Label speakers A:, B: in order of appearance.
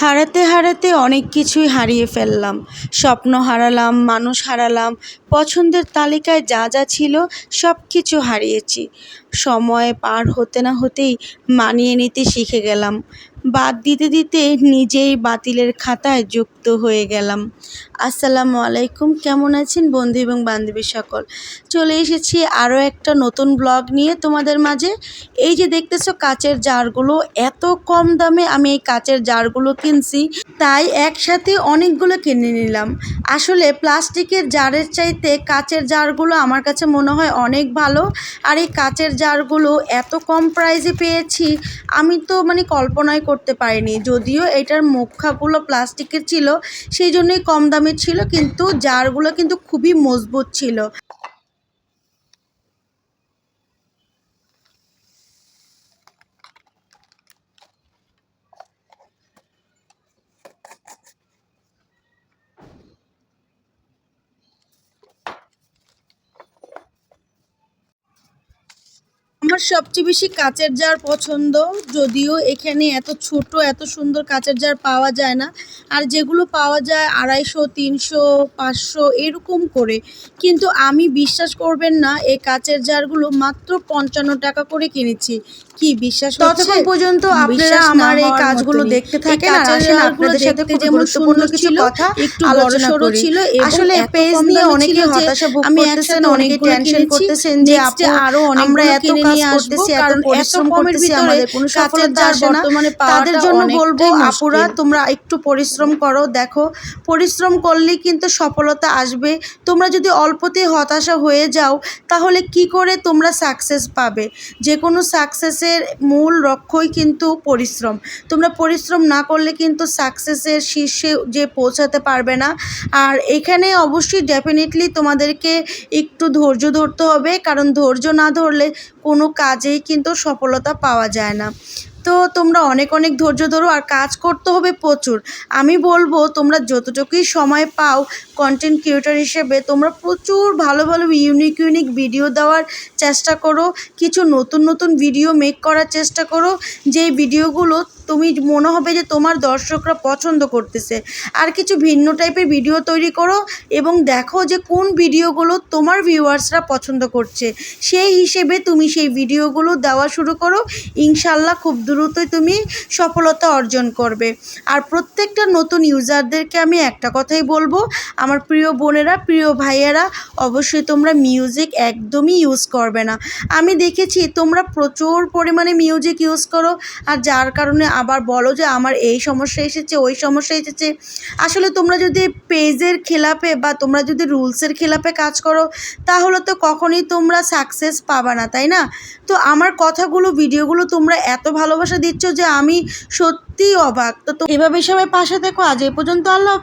A: হারাতে হারাতে অনেক কিছুই হারিয়ে ফেললাম। স্বপ্ন হারালাম, মানুষ হারালাম, পছন্দের তালিকায় যা যা ছিল সব কিছু হারিয়েছি। সময় পার হতে না হতেই মানিয়ে নিতে শিখে গেলাম। বাদ দিতে দিতে নিজেই বাতিলের খাতায় যুক্ত হয়ে গেলাম। আসসালামু আলাইকুম, কেমন আছেন বন্ধু এবং বান্ধবী সকল? চলে এসেছি আরও একটা নতুন ব্লগ নিয়ে তোমাদের মাঝে। এই যে দেখতেছো কাচের জারগুলো, এত কম দামে আমি এই কাচের জারগুলো কিনছি। তাই একসাথে অনেকগুলো কিনে নিলাম। আসলে প্লাস্টিকের জারের চাইতে কাচের জারগুলো আমার কাছে মনে হয় অনেক ভালো। আর এই কাচের জারগুলো এত কম প্রাইসে পেয়েছি, আমি তো মানে কল্পনাই করতে পারিনি। যদিও এটার মুখাগুলো প্লাস্টিকের ছিল, সেই জন্যই কম দামের ছিল, কিন্তু জারগুলো কিন্তু খুবই মজবুত ছিল। আমার সবচেয়ে বেশি কাচের জার পছন্দ? যদিও এখানে এত ছোট, এত সুন্দর কাচের জার পাওয়া যায় না। আর যেগুলো পাওয়া যায় আড়াইশো, তিনশো, পাঁচশো এরকম করে। কিন্তু আমি বিশ্বাস করবেন না, এই কাচের জারগুলো মাত্র পঞ্চান্ন টাকা করে কিনেছি। কি বিশ্বাস ততক্ষণ পর্যন্ত আপনারা আমার এই কাজগুলো দেখতে থাকেন আর আসেন আপনাদের সাথে খুব গুরুত্বপূর্ণ কিছু কথা একটু বড়সড় ছিল আসলে পেজ নিয়ে অনেকে হতাশা ভোগ করতেছেন অনেকে টেনশন করতেছেন যে আপু আরও আমরা এত কাজ করতেছি এত পরিশ্রম করতেছি আমাদের কোনো সফলতা আসে না। তাদের জন্য বলব আপুরা তোমরা একটু পরিশ্রম করো দেখো পরিশ্রম করলেই কিন্তু সফলতা আসবে। তোমরা যদি অল্পতেই হতাশা হয়ে যাও তাহলে কি করে তোমরা সাকসেস পাবে? যে কোনো সাকসেসের মূল লক্ষ্যই কিন্তু পরিশ্রম। তোমরা পরিশ্রম না করলে কিন্তু সাকসেসের শীর্ষে যে পৌঁছাতে পারবে না। আর এখানে অবশ্যই ডেফিনেটলি তোমাদেরকে একটু ধৈর্য ধরতে হবে। কারণ ধৈর্য না ধরলে কোনো কাজেই কিন্তু সফলতা পাওয়া যায় না। তো তোমরা অনেক অনেক ধৈর্য ধরো আর কাজ করতে হবে প্রচুর। আমি বলব তোমরা যতটুকুই সময় পাও কন্টেন্ট ক্রিয়েটর হিসেবে তোমরা প্রচুর ভালো ভালো ইউনিক ইউনিক ভিডিও দেওয়ার চেষ্টা করো। কিছু নতুন নতুন ভিডিও মেক করার চেষ্টা করো। যেই ভিডিওগুলো তুমি মনে হবে যে তোমার দর্শকরা পছন্দ করতেছে। আর কিছু ভিন্ন টাইপের ভিডিও তৈরি করো এবং দেখো যে কোন ভিডিওগুলো তোমার ভিউয়ার্সরা পছন্দ করছে। সেই হিসেবে তুমি সেই ভিডিওগুলো দেওয়া শুরু করো। ইনশাল্লাহ খুব দ্রুতই তুমি সফলতা অর্জন করবে। আর প্রত্যেকটা নতুন ইউজারদেরকে আমি একটা কথাই বলব, আমার প্রিয় বোনেরা, প্রিয় ভাইয়েরা, অবশ্যই তোমরা মিউজিক একদমই ইউজ করবে না। আমি দেখেছি তোমরা প্রচুর পরিমাণে মিউজিক ইউজ করো, আর যার কারণে আবার বলো যে আমার এই সমস্যা এসেছে, ওই সমস্যা এসেছে। আসলে তোমরা যদি পেজের খেলাপে বা তোমরা যদি রুলসের খেলাপে কাজ করো, তাহলে তো কখনই তোমরা সাকসেস পাবা না, তাই না? তো আমার কথাগুলো, ভিডিওগুলো তোমরা এত ভালোবাসা দিচ্ছ যে আমি সত্যিই অবাক। তো এভাবে সবাই পাশে দেখো আজ এই পর্যন্ত আল্লাহ।